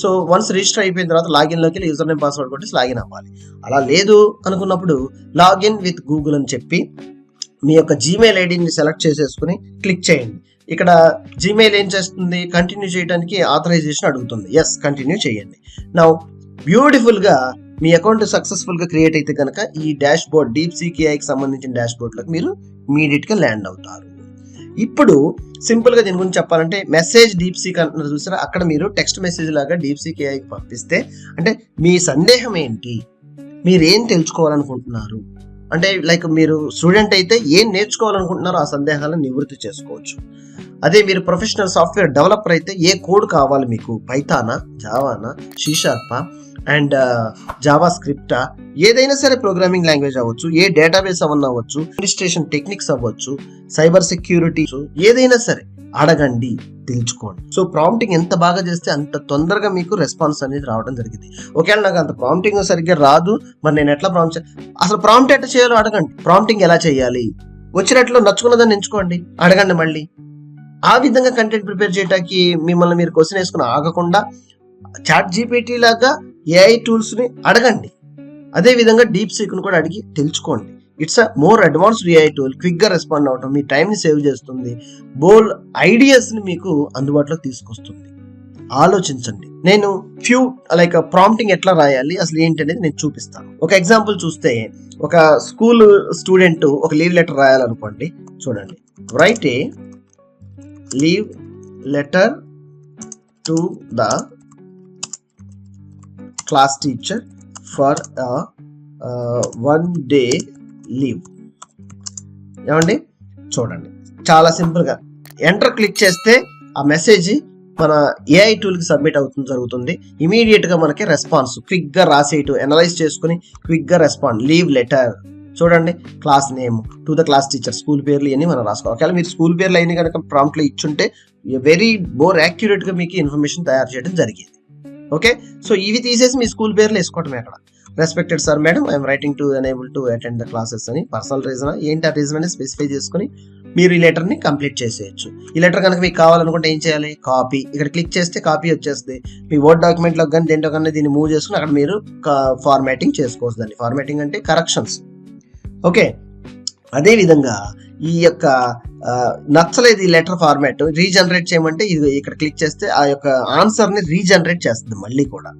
So once register అయిపోయిన తర్వాత లాగిన్లోకి వెళ్ళి యూజర్ నేమ్ పాస్వర్డ్ కొట్టి లాగిన్ అవ్వాలి. అలా లేదు అనుకున్నప్పుడు లాగిన్ విత్ గూగుల్ అని చెప్పి మీ యొక్క జీమెయిల్ ఐడిని సెలెక్ట్ చేసేసుకుని క్లిక్ చేయండి. ఇక్కడ జీమెయిల్ ఏం చేస్తుంది? కంటిన్యూ చేయడానికి ఆథరైజేషన్ అడుగుతుంది. ఎస్ కంటిన్యూ చేయండి. నా బ్యూటిఫుల్గా మీ అకౌంట్ సక్సెస్ఫుల్గా క్రియేట్ అయితే కనుక ఈ డాష్ బోర్డ్ డీప్ సికేఐకి సంబంధించిన డాష్ బోర్డ్లకు మీరు ఇమీడియట్గా ల్యాండ్ అవుతారు. ఇప్పుడు సింపుల్గా దీని గురించి చెప్పాలంటే మెసేజ్ డీప్ సీక్ అంటున్నారు చూసారా? అక్కడ మీరు టెక్స్ట్ మెసేజ్ లాగా డీప్ సీక్ ఏఐకి పంపిస్తే అంటే మీ సందేహం ఏంటి? మీరేం తెలుసుకోవాలనుకుంటున్నారు? అంటే లైక్ మీరు స్టూడెంట్ అయితే ఏం నేర్చుకోవాలనుకుంటున్నారో ఆ సందేహాలను నివృత్తి చేసుకోవచ్చు. అదే మీరు ప్రొఫెషనల్ సాఫ్ట్వేర్ డెవలపర్ అయితే ఏ కోడ్ కావాలి మీకు? పైథానా జావానా షీషార్పా అండ్ జావా స్క్రిప్టా ఏదైనా సరే ప్రోగ్రామింగ్ లాంగ్వేజ్ అవ్వచ్చు ఏ డేటాబేస్ అవన్న అవ్వచ్చు అడ్మినిస్ట్రేషన్ టెక్నిక్స్ అవ్వచ్చు సైబర్ సెక్యూరిటీ ఏదైనా సరే అడగండి తెలుసుకోండి. సో ప్రాంప్టింగ్ ఎంత బాగా చేస్తే అంత తొందరగా మీకు రెస్పాన్స్ అనేది రావడం జరిగింది. ఒకవేళ నాకు అంత ప్రాంప్టింగ్ సరిగ్గా రాదు మరి నేను ఎట్లా ప్రాంప్ట్ అసలు ప్రాంప్ట్ ఎట్లా చేయాలో అడగండి. ప్రాంప్టింగ్ ఎలా చేయాలి? వచ్చినట్లు నచ్చుకున్నదాన్ని ఎంచుకోండి. అడగండి మళ్ళీ. ఆ విధంగా కంటెంట్ ప్రిపేర్ చేయడానికి మిమ్మల్ని మీరు క్వశ్చన్ వేసుకుని ఆగకుండా చాట్ జీపీటీ లాగా ఏఐ టూల్స్ని అడగండి. అదే విధంగా డీప్ సీక్ను కూడా అడిగి తెలుసుకోండి. It's a more advanced AI tool క్విక్గా రెస్పాండ్ అవటం మీ టైంని సేవ్ చేస్తుంది. బోల్ ఐడియాస్ని మీకు అందుబాటులో తీసుకొస్తుంది. ఆలోచించండి. నేను ఫ్యూ లైక్ ప్రాంప్టింగ్ ఎట్లా రాయాలి అసలు ఏంటి అనేది నేను చూపిస్తాను. ఒక ఎగ్జాంపుల్ చూస్తే ఒక స్కూల్ స్టూడెంట్ ఒక లీవ్ లెటర్ రాయాలనుకోండి. చూడండి. Write a leave letter to the class teacher for one day leave ఏమండి? చూడండి. చాలా సింపుల్గా. ఎంటర్ క్లిక్ చేస్తే ఆ మెసేజ్ మన ఏఐ టూల్కి సబ్మిట్ అవుతుంది జరుగుతుంది. ఇమీడియట్గా మనకి రెస్పాన్స్ క్విక్గా రాసేయటం అనలైజ్ చేసుకుని క్విక్గా రెస్పాండ్ లీవ్ లెటర్ చూడండి. Class name to the class teacher school పేర్లు ఇవన్నీ మనం రాసుకోవాలి. ఒకవేళ మీరు స్కూల్ పేర్లు అయినా కనుక ప్రాంప్ట్లో ఇచ్చుంటే వెరీ మోర్ యాక్యురేట్గా మీకు ఇన్ఫర్మేషన్ తయారు చేయడం జరిగింది. ఓకే? సో ఇవి తీసేసి మీ స్కూల్ పేర్లు వేసుకోవటమే అక్కడ. Respected sir madam I'm writing to unable to attend the classes అని పర్సనల్ రీజన్ ఏంటి ఆ రీజన్ అని స్పెసిఫై చేసుకుని మీరు ఈ లెటర్ని కంప్లీట్ చేసేయచ్చు. ఈ లెటర్ కనుక మీకు కావాలనుకుంటే ఏం చేయాలి? కాపీ ఇక్కడ క్లిక్ చేస్తే కాపీ వచ్చేస్తుంది. మీ వర్డ్ డాక్యుమెంట్లో కానీ దేంట్లో కానీ దీన్ని మూవ్ చేసుకుని అక్కడ మీరు ఫార్మాటింగ్ చేసుకోవచ్చు దాన్ని ఫార్మాటింగ్ అంటే కరెక్షన్స్ ఓకే? అదేవిధంగా ఈ యొక్క నచ్చలేదు ఈ లెటర్ ఫార్మాట్. రీజనరేట్ చేయమంటే ఇది ఇక్కడ క్లిక్ చేస్తే ఆ యొక్క ఆన్సర్ని రీజనరేట్ చేస్తుంది మళ్ళీ కూడా.